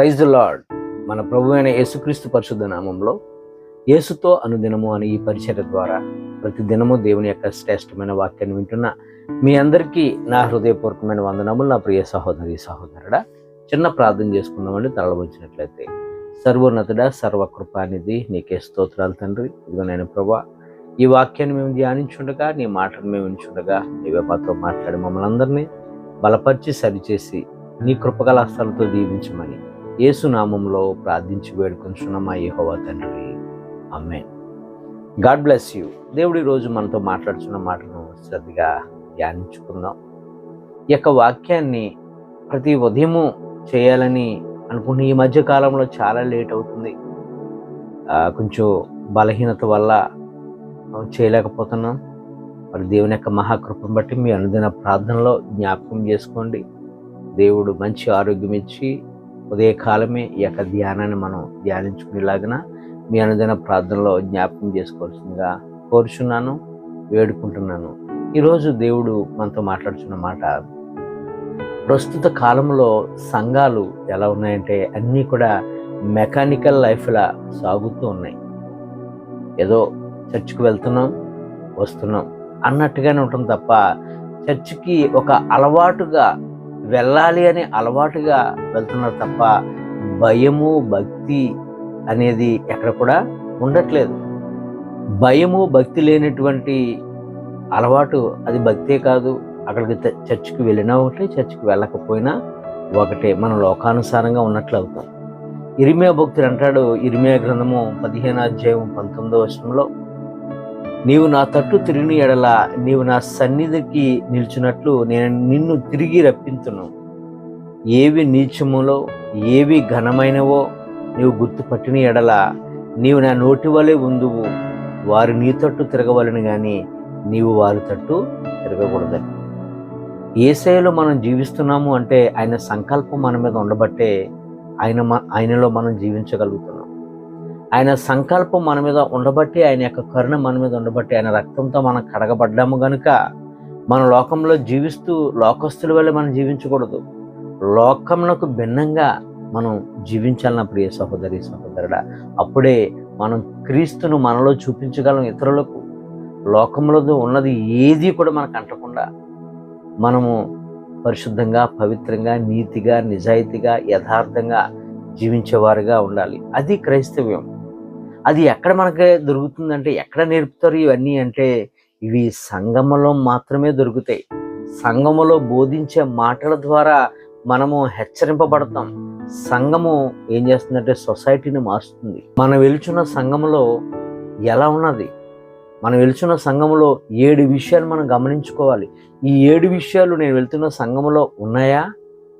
Praise the lord. మన ప్రభు అయిన యేసుక్రీస్తు పరిశుద్ధ నామంలో యేసుతో అనుదినము అని ఈ పరిచయ ద్వారా ప్రతి దినము దేవుని యొక్క శ్రేష్టమైన వాక్యాన్ని వింటున్న మీ అందరికీ నా హృదయపూర్వకమైన వందనములు నా ప్రియ సహోదరి సహోదరుడా. చిన్న ప్రార్థన చేసుకుందామండి. తరలివచ్చినట్లయితే సర్వోన్నతుడ సర్వకృపానిధి నీకే స్తోత్రాలు తండ్రి. ఇదిగో నేను ప్రభా ఈ వాక్యాన్ని మేము ధ్యానించుండగా నీ మాటను మేము వింటుండగా నీవే మాతో మాట్లాడి మమ్మల్ని అందరినీ బలపరిచి సరిచేసి నీ కృపగల హస్తాలతో దీవించమని యేసు నామంలో ప్రార్థించి వేడుకొంచున్న యహోవా తండ్రి. అమ్మే గాడ్ బ్లెస్ యూ. దేవుడు ఈరోజు మనతో మాట్లాడుతున్న మాటను శ్రద్ధగా ధ్యానించుకుందాం. ఈ యొక్క వాక్యాన్ని ప్రతి ఉదయము చేయాలని అనుకుంటున్న ఈ మధ్య కాలంలో చాలా లేట్ అవుతుంది. కొంచెం బలహీనత వల్ల చేయలేకపోతున్నాం. మరి దేవుని యొక్క మహాకృపను బట్టి మీ అనుదిన ప్రార్థనలో జ్ఞాపకం చేసుకోండి. దేవుడు మంచి ఆరోగ్యం ఇచ్చి ఉదయకాలమే ఈ యొక్క ధ్యానాన్ని మనం ధ్యానించుకునేలాగిన మీ అనుదిన ప్రార్థనలో జ్ఞాపకం చేసుకోవాల్సిందిగా కోరుచున్నాను వేడుకుంటున్నాను. ఈరోజు దేవుడు మనతో మాట్లాడుతున్న మాట ప్రస్తుత కాలంలో సంఘాలు ఎలా ఉన్నాయంటే అన్నీ కూడా మెకానికల్ లైఫ్లా సాగుతూ ఉన్నాయి. ఏదో చర్చికి వెళ్తున్నాం వస్తున్నాం అన్నట్టుగానే ఉంటుంది తప్ప చర్చికి ఒక అలవాటుగా వెళ్ళాలి అని అలవాటుగా వెళ్తున్నారు తప్ప భయము భక్తి అనేది ఎక్కడ కూడా ఉండట్లేదు. భయము భక్తి లేనటువంటి అలవాటు అది భక్తే కాదు. అక్కడికి చర్చికి వెళ్ళినా ఒకటే చర్చికి వెళ్ళకపోయినా ఒకటే. మనం లోకానుసారంగా ఉన్నట్లు అవుతాం. ఇరిమియా భక్తుడు అంటాడు ఇరిమియా గ్రంథము పదిహేను అధ్యాయం పంతొమ్మిదో వర్షంలో నీవు నా తట్టు తిరిగిన ఎడల నీవు నా సన్నిధికి నిల్చున్నట్లు నేను నిన్ను తిరిగి రప్పించును ఏవి నీచములో ఏవి ఘనమైనవో నీవు గుర్తుపట్టిన ఎడల నీవు నా నోటి వలె ఉందువు. వారు నీ తట్టు తిరగవలను కానీ నీవు వారి తట్టు తిరగకూడదని. ఏసైలో మనం జీవిస్తున్నాము అంటే ఆయన సంకల్పం మన మీద ఉండబట్టే ఆయన ఆయనలో మనం జీవించగలుగుతున్నాం. ఆయన సంకల్పం మన మీద ఉండబట్టి ఆయన యొక్క కరుణ మన మీద ఉండబట్టి ఆయన రక్తంతో మనం కడగబడ్డాము గనుక మన లోకంలో జీవిస్తూ లోకస్తుల వల్ల మనం జీవించకూడదు. లోకమునకు భిన్నంగా మనం జీవించాలన్న ప్రియ సహోదరి సహోదరుడా అప్పుడే మనం క్రీస్తును మనలో చూపించగలం ఇతరులకు. లోకంలో ఉన్నది ఏది కూడా మనకు అంటకుండా మనము పరిశుద్ధంగా పవిత్రంగా నీతిగా నిజాయితీగా యథార్థంగా జీవించేవారుగా ఉండాలి. అది క్రైస్తవ్యం. అది ఎక్కడ మనకి దొరుకుతుందంటే ఎక్కడ నేర్పుతారు ఇవన్నీ అంటే ఇవి సంగమలో మాత్రమే దొరుకుతాయి. సంగములో బోధించే మాటల ద్వారా మనము హెచ్చరింపబడతాం. సంఘము ఏం చేస్తుందంటే సొసైటీని మారుస్తుంది. మనం వెలుచున్న సంఘములో ఎలా ఉన్నది? మనం వెళ్తున్న సంఘములో ఏడు విషయాలు మనం గమనించుకోవాలి. ఈ ఏడు విషయాలు నేను వెళ్తున్న సంఘములో ఉన్నాయా?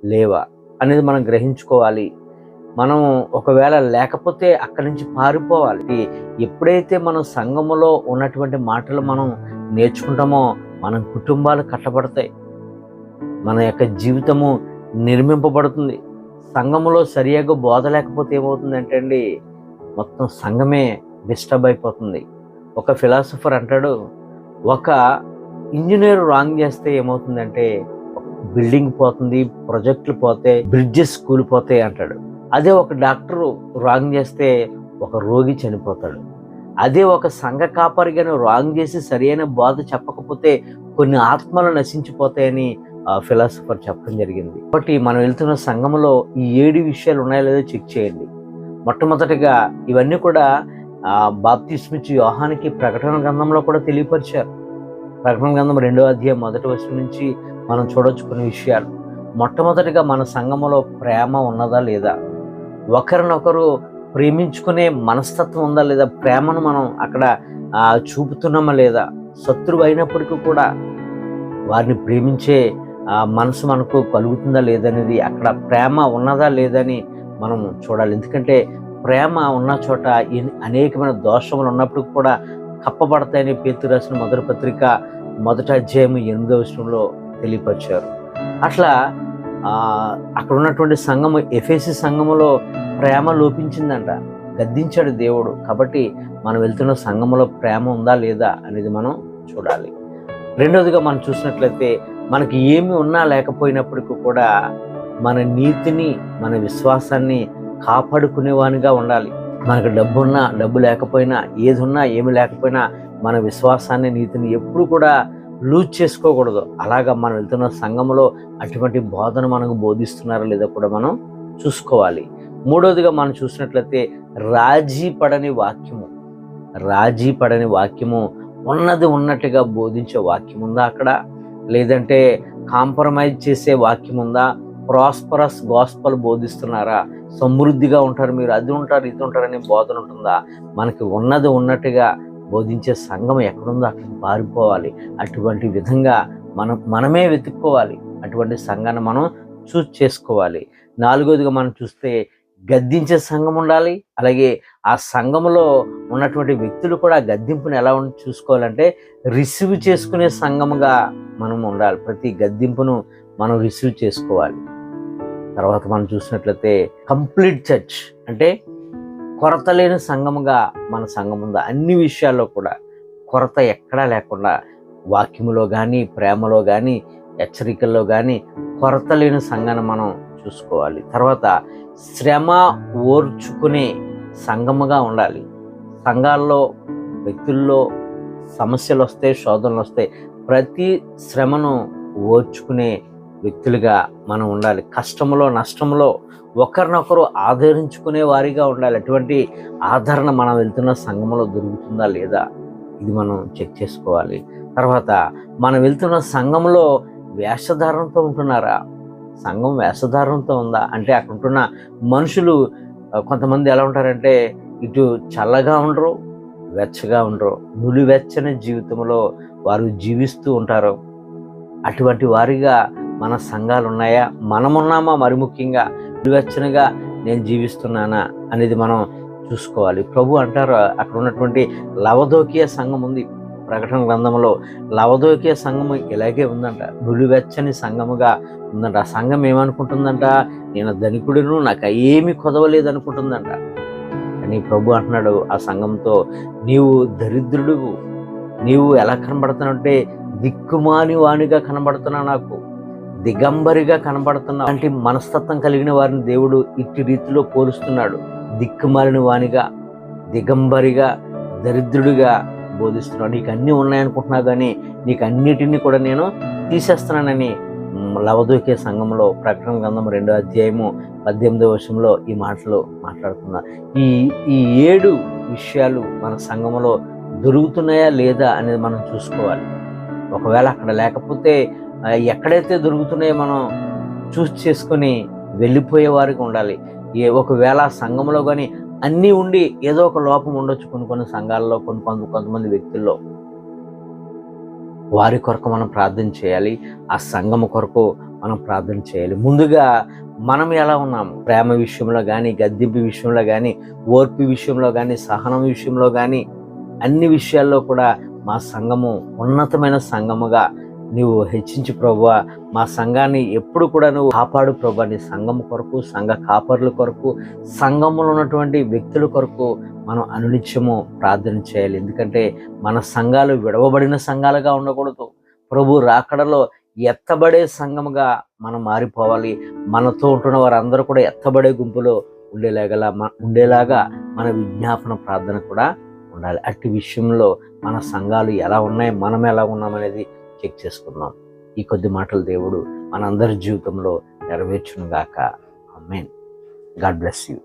లేవా? అనేది మనం గ్రహించుకోవాలి. మనం ఒకవేళ లేకపోతే అక్కడి నుంచి పారిపోవాలి. ఎప్పుడైతే మనం సంఘములో ఉన్నటువంటి మాటలు మనం నేర్చుకుంటామో మన కుటుంబాలు కట్టబడతాయి. మన యొక్క జీవితము నిర్మింపబడుతుంది. సంఘములో సరియాగా బోధ లేకపోతే ఏమవుతుందంటే అండి మొత్తం సంఘమే డిస్టర్బ్ అయిపోతుంది. ఒక ఫిలాసఫర్ అంటాడు ఒక ఇంజనీర్ రాంగ్ చేస్తే ఏమవుతుందంటే బిల్డింగ్ పోతుంది ప్రాజెక్టులు పోతే బ్రిడ్జెస్ కూలిపోతాయి అంటాడు. అదే ఒక డాక్టరు రాంగ్ చేస్తే ఒక రోగి చనిపోతాడు. అదే ఒక సంఘ కాపరిగాను రాంగ్ చేసి సరైన బాధ చెప్పకపోతే కొన్ని ఆత్మలు నశించిపోతాయని ఫిలాసఫర్ చెప్పడం జరిగింది. కాబట్టి మనం వెళ్తున్న సంఘంలో ఈ ఏడు విషయాలు ఉన్నాయో లేదో చెక్ చేయండి. మొట్టమొదటిగా ఇవన్నీ కూడా బాప్తిస్మిచ్చి యోహానికి ప్రకటన గ్రంథంలో కూడా తెలియపరిచారు. ప్రకటన గ్రంథం రెండో అధ్యాయం మొదటి వర్షం నుంచి మనం చూడొచ్చు కొన్ని విషయాలు. మొట్టమొదటిగా మన సంఘములో ప్రేమ ఉన్నదా లేదా? ఒకరినొకరు ప్రేమించుకునే మనస్తత్వం ఉందా లేదా? ప్రేమను మనం అక్కడ చూపుతున్నామా లేదా? శత్రువు అయినప్పటికీ కూడా వారిని ప్రేమించే మనసు మనకు కలుగుతుందా లేదనేది అక్కడ ప్రేమ ఉన్నదా లేదని మనం చూడాలి. ఎందుకంటే ప్రేమ ఉన్న చోట అనేకమైన దోషములు ఉన్నప్పుడు కూడా కప్పబడతాయని పేతు రాసిన మొదటి పత్రిక మొదట అధ్యాయం ఎనిమిదో విషయంలో తెలియపరిచారు. అట్లా అక్కడ ఉన్నటువంటి సంఘము ఎఫ్ఎసి సంఘములో ప్రేమ లోపించిందంట. గద్దించాడు దేవుడు. కాబట్టి మనం వెళ్తున్న సంఘంలో ప్రేమ ఉందా లేదా అనేది మనం చూడాలి. రెండవదిగా మనం చూసినట్లయితే మనకి ఏమి ఉన్నా లేకపోయినప్పటికీ కూడా మన నీతిని మన విశ్వాసాన్ని కాపాడుకునేవానిగా ఉండాలి. మనకు డబ్బున్నా డబ్బు లేకపోయినా ఏది ఉన్నా ఏమి లేకపోయినా మన విశ్వాసాన్ని నీతిని ఎప్పుడు కూడా లూజ్ చేసుకోకూడదు. అలాగా మనం వెళ్తున్న సంఘంలో అటువంటి బోధన మనకు బోధిస్తున్నారా లేదో కూడా మనం చూసుకోవాలి. మూడోదిగా మనం చూసినట్లయితే రాజీ పడని వాక్యము. రాజీ పడని వాక్యము ఉన్నది ఉన్నట్టుగా బోధించే వాక్యం ఉందా అక్కడ? లేదంటే కాంప్రమైజ్ చేసే వాక్యం ఉందా ప్రాస్పరస్ గాస్పల్ బోధిస్తున్నారా? సమృద్ధిగా ఉంటారు మీరు అది ఉంటారు ఇది ఉంటారనే బోధన ఉంటుందా? మనకి ఉన్నది ఉన్నట్టుగా బోధించే సంఘం ఎక్కడుందో అక్కడికి పారిపోవాలి. అటువంటి విధంగా మనం మనమే వెతుక్కోవాలి. అటువంటి సంఘాన్ని మనం చూస్ చేసుకోవాలి. నాలుగోదిగా మనం చూస్తే గద్దించే సంఘం ఉండాలి. అలాగే ఆ సంఘంలో ఉన్నటువంటి వ్యక్తులు కూడా గద్దింపుని ఎలా చూసుకోవాలంటే రిసీవ్ చేసుకునే సంఘముగా మనం ఉండాలి. ప్రతి గద్దింపును మనం రిసీవ్ చేసుకోవాలి. తర్వాత మనం చూసినట్లయితే కంప్లీట్ చర్చ్ అంటే కొరత లేని సంఘముగా మన సంఘం ఉందా? అన్ని విషయాల్లో కూడా కొరత ఎక్కడా లేకుండా వాక్యములో కానీ ప్రేమలో కానీ హెచ్చరికల్లో కానీ కొరత లేని సంఘాన్ని మనం చూసుకోవాలి. తర్వాత శ్రమ ఓర్చుకునే సంఘముగా ఉండాలి. సంఘాల్లో వ్యక్తుల్లో సమస్యలు వస్తాయి శోధనలు వస్తాయి ప్రతి శ్రమను ఓర్చుకునే వ్యక్తులుగా మనం ఉండాలి. కష్టములో నష్టములో ఒకరినొకరు ఆదరించుకునే వారిగా ఉండాలి. అటువంటి ఆదరణ మనం వెళ్తున్న సంఘంలో దొరుకుతుందా లేదా ఇది మనం చెక్ చేసుకోవాలి. తర్వాత మనం వెళ్తున్న సంఘంలో వేషధారణతో ఉంటున్నారా? సంఘం వేషధారణతో ఉందా? అంటే అక్కడ ఉంటున్న మనుషులు కొంతమంది ఎలా ఉంటారంటే ఇటు చల్లగా ఉండరు వెచ్చగా ఉండరు. నులివెచ్చని జీవితంలో వారు జీవిస్తూ ఉంటారు. అటువంటి వారిగా మన సంఘాలు ఉన్నాయా? మనమున్నామా మరి ముఖ్యంగా? నులివెచ్చనిగా నేను జీవిస్తున్నానా అనేది మనం చూసుకోవాలి. ప్రభు అంటారు అక్కడ ఉన్నటువంటి లవదోకియ సంఘం ఉంది. ప్రకటన గ్రంథంలో లవదోకే సంఘము ఇలాగే ఉందంట. నులివెచ్చని సంఘముగా ఉందంట. ఆ సంఘం ఏమనుకుంటుందంట? నేను ధనికుడిను నాకు ఏమి కొదవలేదు అనుకుంటుందంట కానీ ప్రభు అంటున్నాడు ఆ సంఘంతో నీవు దరిద్రుడు నీవు ఎలా కనబడుతున్నావంటే దిక్కుమాని వాణిగా కనబడుతున్నా నాకు. దిగంబరిగా కనబడుతున్నా అంటే మనస్తత్వం కలిగిన వారిని దేవుడు ఇట్టి రీతిలో పోలుస్తున్నాడు. దిక్కుమాలిన వాణిగా దిగంబరిగా దరిద్రుడిగా బోధిస్తున్నావు నీకు అన్నీ ఉన్నాయనుకుంటున్నావు కానీ నీకు అన్నిటినీ కూడా నేను తీసేస్తున్నానని లవదూకే సంఘంలో ప్రకటన గ్రంథం రెండో అధ్యాయము పద్దెనిమిదో వర్షంలో ఈ మాటలు మాట్లాడుతున్నా ఈ ఈ ఏడు విషయాలు మన సంఘంలో దొరుకుతున్నాయా లేదా అనేది మనం చూసుకోవాలి. ఒకవేళ అక్కడ లేకపోతే ఎక్కడైతే దొరుకుతున్నాయో మనం చూస్ చేసుకొని వెళ్ళిపోయే వారికి ఉండాలి. ఏ ఒకవేళ సంఘంలో కానీ అన్నీ ఉండి ఏదో ఒక లోపం ఉండొచ్చు కొన్ని కొన్ని సంఘాల్లో కొన్ని కొంత కొంతమంది వ్యక్తుల్లో. వారి కొరకు మనం ప్రార్థన చేయాలి. ఆ సంఘము కొరకు మనం ప్రార్థన చేయాలి. ముందుగా మనం ఎలా ఉన్నాము ప్రేమ విషయంలో కానీ గద్దెంపు విషయంలో కానీ ఓర్పు విషయంలో కానీ సహనం విషయంలో కానీ అన్ని విషయాల్లో కూడా మా సంఘము ఉన్నతమైన సంఘముగా నువ్వు హెచ్చించి ప్రభు మా సంఘాన్ని ఎప్పుడు కూడా నువ్వు కాపాడు ప్రభా నీ సంఘం కొరకు సంఘ కాపర్ల కొరకు సంఘంలో ఉన్నటువంటి వ్యక్తుల కొరకు మనం అనునిత్యము ప్రార్థన చేయాలి. ఎందుకంటే మన సంఘాలు విడవబడిన సంఘాలుగా ఉండకూడదు. ప్రభు రాకడలో ఎత్తబడే సంఘముగా మనం మారిపోవాలి. మనతో ఉంటున్న వారందరూ కూడా ఎత్తబడే గుంపులో ఉండేలాగా ఉండేలాగా మన విజ్ఞాపన ప్రార్థన కూడా ఉండాలి. అట్టి విషయంలో మన సంఘాలు ఎలా ఉన్నాయి మనం ఎలా ఉన్నామనేది చెక్ చేసుకుందాం ఈ కొద్ది మాటలు దేవుడు మనందరి జీవితంలో నెరవేర్చును గాక గాడ్ బ్లెస్ యూ.